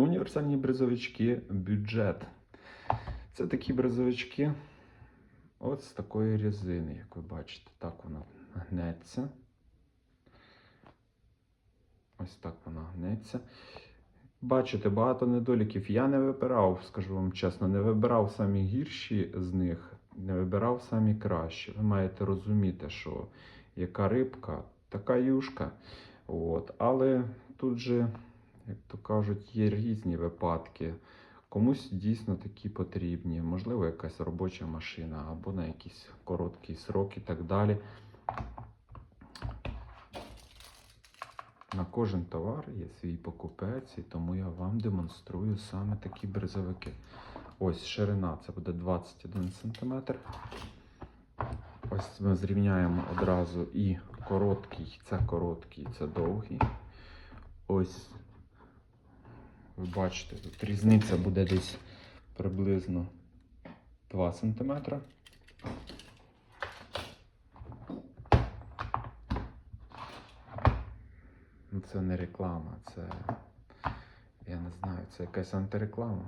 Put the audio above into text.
Універсальні бризовички бюджет. Це такі бризовички от з такої резини, як ви бачите. Так вона гнеться. Ось так вона гнеться. Бачите, багато недоліків. Я не вибирав, скажу вам чесно, не вибирав самі гірші з них, не вибирав самі кращі. Ви маєте розуміти, що яка рибка, така юшка. От. Але тут же, як то кажуть, є різні випадки. Комусь дійсно такі потрібні, можливо, якась робоча машина або на якийсь короткий срок і так далі. На кожен товар є свій покупець, і тому я вам демонструю саме такі бризовики. Ось ширина це буде 21 см. Ось ми зрівняємо одразу і короткий, це короткий, це довгий. Ось ви бачите, тут різниця буде десь приблизно 2 см. Ну, це не реклама, це я не знаю, це якась антиреклама.